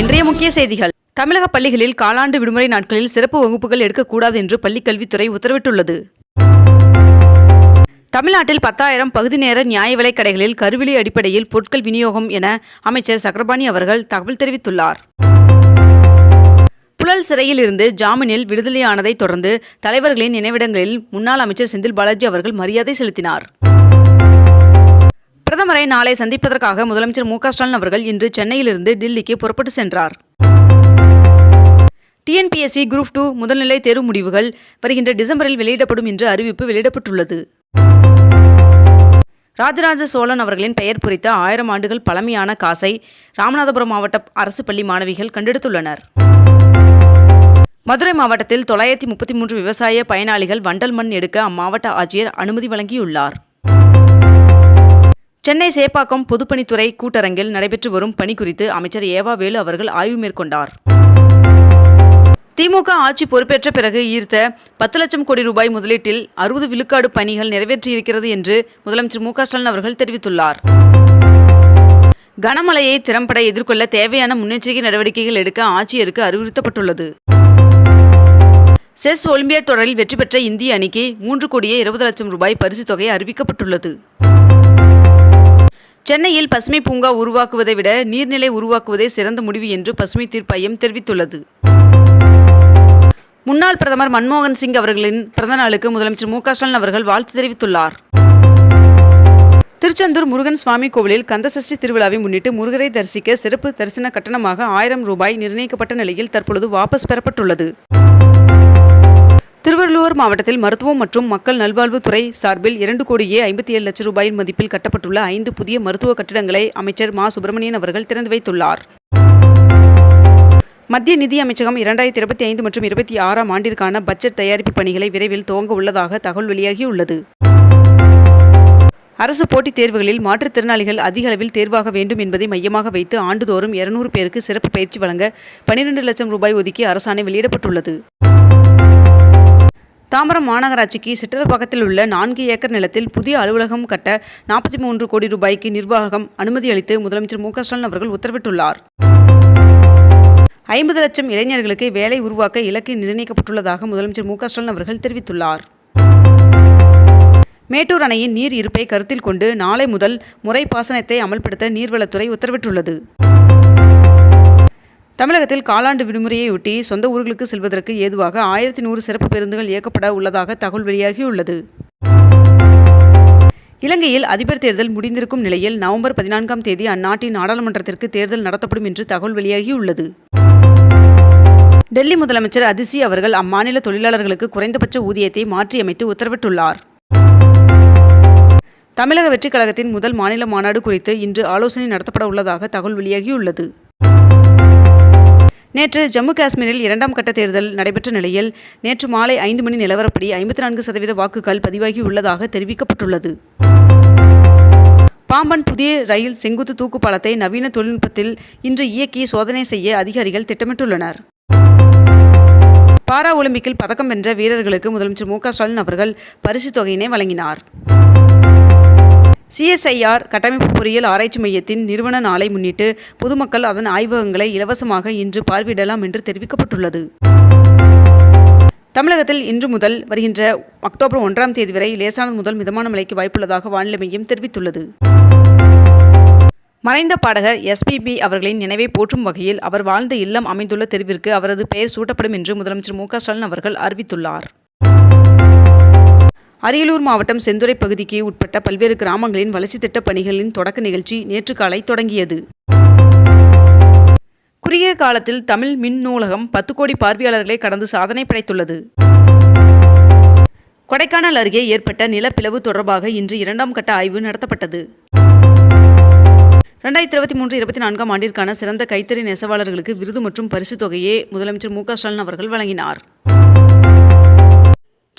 இன்றைய முக்கிய செய்திகள். தமிழக பள்ளிகளில் காலாண்டு விடுமுறை நாட்களில் சிறப்பு வகுப்புகள் எடுக்கக்கூடாது என்று பள்ளிக்கல்வித்துறை உத்தரவிட்டுள்ளது. தமிழ்நாட்டில் பத்தாயிரம் பகுதி நேர நியாய விலைக் கடைகளில் கருவிலி அடிப்படையில் பொருட்கள் விநியோகம் என அமைச்சர் சக்கரபாணி அவர்கள் தகவல் தெரிவித்துள்ளார். புழல் சிறையில் இருந்து ஜாமீனில் விடுதலையானதை தொடர்ந்து தலைவர்களின் நினைவிடங்களில் முன்னாள் அமைச்சர் செந்தில் பாலாஜி அவர்கள் மரியாதை செலுத்தினார். பிரதமரை நாளை சந்திப்பதற்காக முதலமைச்சர் மு ஸ்டாலின் அவர்கள் இன்று சென்னையிலிருந்து டில்லிக்கு புறப்பட்டு சென்றார். டிஎன்பிஎஸ்சி குரூப் டூ முதல்நிலை தேர்வு முடிவுகள் வருகின்ற டிசம்பரில் வெளியிடப்படும் என்று அறிவிப்பு வெளியிடப்பட்டுள்ளது. ராஜராஜ சோழன் அவர்களின் பெயர் பொறித்த ஆயிரம் ஆண்டுகள் பழமையான காசை ராமநாதபுரம் மாவட்ட அரசு பள்ளி மாணவிகள் கண்டெடுத்துள்ளனர். மதுரை மாவட்டத்தில் தொள்ளாயிரத்தி முப்பத்தி மூன்று விவசாய பயனாளிகள் வண்டல் மண் எடுக்க அம்மாவட்ட ஆட்சியர் அனுமதி வழங்கியுள்ளார். சென்னை சேப்பாக்கம் பொதுப்பணித்துறை கூட்டரங்கில் நடைபெற்று வரும் பணி குறித்து அமைச்சர் ஏவா வேலு அவர்கள் ஆய்வு மேற்கொண்டார். திமுக ஆட்சி பொறுப்பேற்ற பிறகு ஈர்த்த பத்து லட்சம் கோடி ரூபாய் முதலீட்டில் அறுபது விழுக்காடு பணிகள் நிறைவேற்றியிருக்கிறது என்று முதலமைச்சர் மு ஸ்டாலின் அவர்கள் தெரிவித்துள்ளார். கனமழையை திறம்பட எதிர்கொள்ள தேவையான முன்னெச்சரிக்கை நடவடிக்கைகள் எடுக்க ஆட்சியருக்கு அறிவுறுத்தப்பட்டுள்ளது. செஸ் ஒலிம்பியாட் தொடரில் வெற்றி பெற்ற இந்திய அணிக்கு மூன்று கோடியே இருபது லட்சம் ரூபாய் பரிசுத் தொகை அறிவிக்கப்பட்டுள்ளது. சென்னையில் பசுமை பூங்கா உருவாக்குவதை விட நீர்நிலை உருவாக்குவதே சிறந்த முடிவு என்று பசுமை தீர்ப்பாயம் தெரிவித்துள்ளது. முன்னாள் பிரதமர் மன்மோகன் சிங் அவர்களின் பிறந்த நாளுக்கு முதலமைச்சர் மு ஸ்டாலின் அவர்கள் வாழ்த்து தெரிவித்துள்ளார். திருச்செந்தூர் முருகன் சுவாமி கோவிலில் கந்தசஷ்டி திருவிழாவை முன்னிட்டு முருகரை தரிசிக்க சிறப்பு தரிசன கட்டணமாக ஆயிரம் ரூபாய் நிர்ணயிக்கப்பட்ட நிலையில் தற்பொழுது வாபஸ் பெறப்பட்டுள்ளது. திருவள்ளூர் மாவட்டத்தில் மருத்துவம் மற்றும் மக்கள் நல்வாழ்வுத்துறை சார்பில் இரண்டு கோடியே ஐம்பத்தி ஏழு லட்சம் ரூபாயின் மதிப்பில் கட்டப்பட்டுள்ள ஐந்து புதிய மருத்துவ கட்டிடங்களை அமைச்சர் மா. சுப்பிரமணியன் அவர்கள் திறந்து வைத்துள்ளார். மத்திய நிதி அமைச்சகம் இரண்டாயிரத்தி இருபத்தி ஐந்து மற்றும் இருபத்தி ஆறாம் ஆண்டிற்கான பட்ஜெட் தயாரிப்பு பணிகளை விரைவில் துவங்க உள்ளதாக தகவல் வெளியாகியுள்ளது. அரசு போட்டித் தேர்வுகளில் மாற்றுத்திறனாளிகள் அதிக அளவில் தேர்வாக வேண்டும் என்பதை மையமாக வைத்து ஆண்டுதோறும் இருநூறு பேருக்கு சிறப்பு பயிற்சி வழங்க பனிரெண்டு லட்சம் ரூபாய் ஒதுக்கி அரசாணை வெளியிடப்பட்டுள்ளது. தாம்பரம் மாநகராட்சிக்கு சிற்றரப்பாக்கத்தில் உள்ள நான்கு ஏக்கர் நிலத்தில் புதிய அலுவலகம் கட்ட நாற்பத்தி மூன்று கோடி ரூபாய்க்கு நிர்வாகம் அனுமதி அளித்து முதலமைச்சர் மு ஸ்டாலின் அவர்கள் உத்தரவிட்டுள்ளார். ஐம்பது லட்சம் இளைஞர்களுக்கு வேலை உருவாக்க இலக்கு நிர்ணயிக்கப்பட்டுள்ளதாக முதலமைச்சர் மு ஸ்டாலின் அவர்கள் தெரிவித்துள்ளார். மேட்டூர் அணையின் நீர் இருப்பை கருத்தில் கொண்டு நாளை முதல் முறை பாசனத்தை அமல்படுத்த நீர்வளத்துறை உத்தரவிட்டுள்ளது. தமிழகத்தில் காலாண்டு விடுமுறையையொட்டி சொந்த ஊர்களுக்கு செல்வதற்கு ஏதுவாக ஆயிரத்தி நூறு சிறப்பு பேருந்துகள் இயக்கப்பட உள்ளதாக தகவல் வெளியாகியுள்ளது. இலங்கையில் அதிபர் தேர்தல் முடிந்திருக்கும் நிலையில் நவம்பர் பதினான்காம் தேதி அந்நாட்டின் நாடாளுமன்றத்திற்கு தேர்தல் நடத்தப்படும் என்று தகவல் வெளியாகியுள்ளது. டெல்லி முதலமைச்சர் அதிசி அவர்கள் அம்மாநில தொழிலாளர்களுக்கு குறைந்தபட்ச ஊதியத்தை மாற்றியமைத்து உத்தரவிட்டுள்ளார். தமிழக வெற்றிக் கழகத்தின் முதல் மாநில மாநாடு குறித்து இன்று ஆலோசனை நடத்தப்பட உள்ளதாக தகவல் வெளியாகியுள்ளது. நேற்று ஜம்மு காஷ்மீரில் இரண்டாம் கட்ட தேர்தல் நடைபெற்ற நிலையில் நேற்று மாலை ஐந்து மணி நிலவரப்படி ஐம்பத்தி நான்கு சதவீத வாக்குகள் பதிவாகியுள்ளதாக தெரிவிக்கப்பட்டுள்ளது. பாம்பன் புதிய ரயில் செங்குத்து தூக்கு பாலத்தை நவீன தொழில்நுட்பத்தில் இன்று இயக்கி சோதனை செய்ய அதிகாரிகள் திட்டமிட்டுள்ளனர். பாரா ஒலிம்பிக்கில் பதக்கம் வென்ற வீரர்களுக்கு முதலமைச்சர் மு க ஸ்டாலின் அவர்கள் பரிசுத் தொகையினை வழங்கினார். சிஎஸ்ஐஆர் கட்டமைப்பு பொறியியல் ஆராய்ச்சி மையத்தின் நிறுவன நாளை முன்னிட்டு பொதுமக்கள் அதன் ஆய்வகங்களை இலவசமாக இன்று பார்வையிடலாம் என்று தெரிவிக்கப்பட்டுள்ளது. தமிழகத்தில் இன்று முதல் வருகின்ற அக்டோபர் ஒன்றாம் தேதி வரை லேசானது முதல் மிதமான மழைக்கு வாய்ப்புள்ளதாக வானிலை மையம் தெரிவித்துள்ளது. மறைந்த பாடகர் எஸ்பிபி அவர்களின் நினைவை போற்றும் வகையில் அவர் வாழ்ந்த இல்லம் அமைந்துள்ள தெருவிற்கு அவரது பெயர் சூட்டப்படும் என்று முதலமைச்சர் மு க ஸ்டாலின் அவர்கள் அறிவித்துள்ளார். அரியலூர் மாவட்டம் செந்துறை பகுதிக்கு உட்பட்ட பல்வேறு கிராமங்களின் வளர்ச்சித் திட்டப் பணிகளின் தொடக்க நிகழ்ச்சி நேற்று காலை தொடங்கியது. குறுகிய காலத்தில் தமிழ் மின் நூலகம் பத்து கோடி பார்வையாளர்களை கடந்து சாதனை படைத்துள்ளது. கொடைக்கானல் அருகே ஏற்பட்ட நிலப்பிளவு தொடர்பாக இன்று இரண்டாம் கட்ட ஆய்வு நடத்தப்பட்டது. ரெண்டாயிரத்தி இருபத்தி மூன்று இருபத்தி நான்காம் ஆண்டிற்கான சிறந்த கைத்தறி நெசவாளர்களுக்கு விருது மற்றும் பரிசுத் தொகையை முதலமைச்சர் மு க ஸ்டாலின் அவர்கள் வழங்கினார்.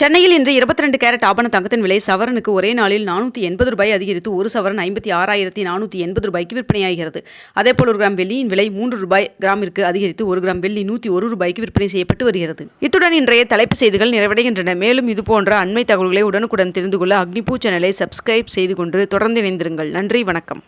சென்னையில் இன்று இருபத்தி ரெண்டு கேரட் ஆபண தங்கத்தின் விலை சவரனுக்கு ஒரே நாளில் நானூற்றி எண்பது ரூபாய் அதிகரித்து ஒரு சவரன் ஐம்பத்தி ஆறாயிரத்தி நானூற்றி எண்பது ரூபாய்க்கு விற்பனையாகிறது. அதேபோல் ஒரு கிராம் வெள்ளியின் விலை மூன்று ரூபாய் கிராமிற்கு அதிகரித்து ஒரு கிராம் வெள்ளி நூற்றி ஒரு ரூபாய்க்கு விற்பனை செய்யப்பட்டு வருகிறது. இத்துடன் இன்றைய தலைப்பு செய்திகள் நிறைவடைகின்றன. மேலும் இதுபோன்ற அண்மை தகவல்களை உடனுக்குடன் தெரிந்து கொள்ள அக்னிபூ சேனலை சப்ஸ்கிரைப் செய்து கொண்டு தொடர்ந்து இணைந்திருங்கள். நன்றி வணக்கம்.